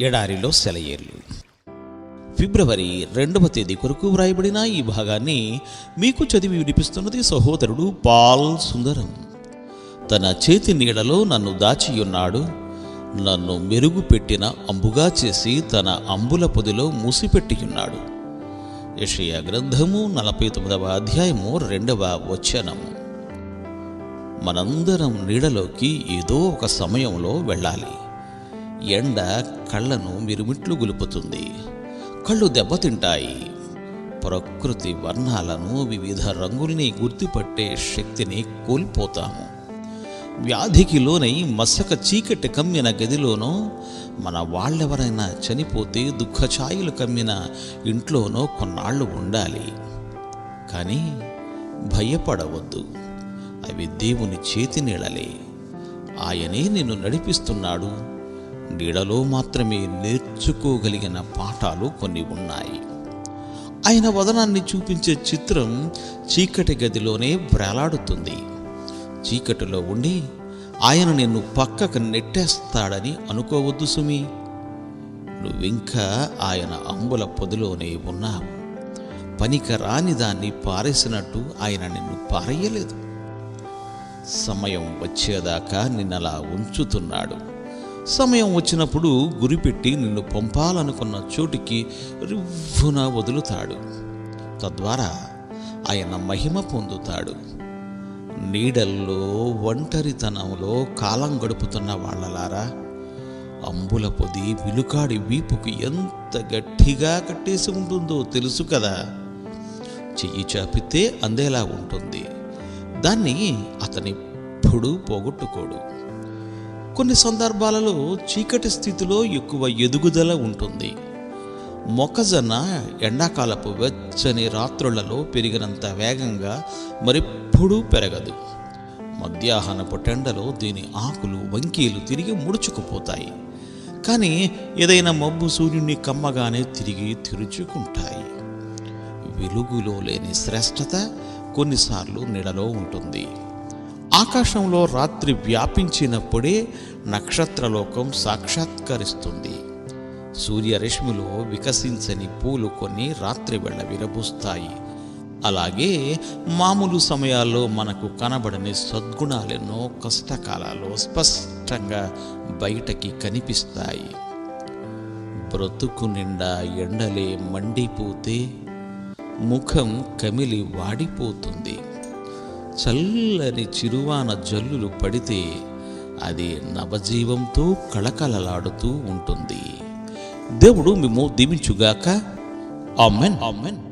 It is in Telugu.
ఎడారిలో సెలయేర్లు. ఫిబ్రవరి రెండవ తేదీ కొరకు వ్రాయబడిన ఈ భాగాన్ని మీకు చదివి వినిపిస్తున్నది సహోదరుడు పాల్ సుందరం. తన చేతి నీడలో నన్ను దాచియున్నాడు. నన్ను మెరుగుపెట్టిన అంబుగా చేసి తన అంబుల పొదిలో మూసిపెట్టియున్నాడు. యషయ గ్రంథము నలభై తొమ్మిదవ అధ్యాయము రెండవ వచనము. మనందరం నీడలోకి ఏదో ఒక సమయంలో వెళ్ళాలి. ఎండ కళ్ళను మిరుమిట్లు గులుపుతుంది. కళ్ళు దెబ్బతింటాయి. ప్రకృతి వర్ణాలను వివిధ రంగుల్ని గుర్తుపట్టే శక్తిని కోల్పోతాము. వ్యాధికి లోనై మసక చీకటి కమ్మిన గదిలోనో మన వాళ్ళెవరైనా చనిపోతే దుఃఖఛాయలు కమ్మిన ఇంట్లోనో కొన్నాళ్ళు ఉండాలి. కానీ భయపడవద్దు. అవి దేవుని చేతి నీడలే ఆయనే నిన్ను నడిపిస్తున్నాడు. నీడలో మాత్రమే నేర్చుకోగలిగిన పాఠాలు కొన్ని ఉన్నాయి. ఆయన వదనాన్ని చూపించే చిత్రం చీకటి గదిలోనే వ్రేలాడుతుంది చీకటిలో ఉండి ఆయన నిన్ను పక్కకు నెట్టేస్తాడని అనుకోవద్దు సుమి. నువ్వింకా ఆయన అంబుల పొదిలోనే ఉన్నావు. పనికి రాని దాన్ని పారేసినట్టు ఆయన నిన్ను పారేయలేదు. సమయం వచ్చేదాకా నిన్నలా ఉంచుతున్నాడు. సమయం వచ్చినప్పుడు గురిపెట్టి నిన్ను పంపాలనుకున్న చోటికి రివ్వున వదులుతాడు. తద్వారా ఆయన మహిమ పొందుతాడు. నీడల్లో ఒంటరితనంలో కాలం గడుపుతున్న వాళ్ళలారా అంబుల పొది విలుకాడి వీపుకు ఎంత గట్టిగా కట్టేసి ఉంటుందో తెలుసు కదా. చెయ్యి చాపితే అందేలా ఉంటుంది. దాన్ని అతనిప్పుడు పోగొట్టుకోడు. కొన్ని సందర్భాలలో చీకటి స్థితిలో ఎక్కువ ఎదుగుదల ఉంటుంది. మొక్కజొన్న ఎండాకాలపు వెచ్చని రాత్రులలో పెరిగినంత వేగంగా మరెప్పుడూ పెరగదు. మధ్యాహ్నపు టెండలో దీని ఆకులు వంకీలు తిరిగి ముడుచుకుపోతాయి. కానీ ఏదైనా మబ్బు సూర్యుని కమ్మగానే తిరిగి తెరుచుకుంటాయి. వెలుగులో లేని శ్రేష్టత కొన్నిసార్లు నీడలో ఉంటుంది. ఆకాశంలో రాత్రి వ్యాపించినప్పుడే నక్షత్రలోకం సాక్షాత్కరిస్తుంది. సూర్యరశ్మిలో వికసించని పూలు కొన్ని రాత్రి వేళ విరబూస్తాయి. అలాగే మామూలు సమయాల్లో మనకు కనబడని సద్గుణాలెన్నో కష్టకాలాల్లో స్పష్టంగా బయటకి కనిపిస్తాయి. బ్రతుకు నిండా ఎండలే మండిపోతే ముఖం కమిలి వాడిపోతుంది. చల్లని చిరువాన జల్లులు పడితే అది నవజీవంతో కళకళలాడుతూ ఉంటుంది. దేవుడు మేము దీవించుగాక ఆమెన్. ఆమెన్.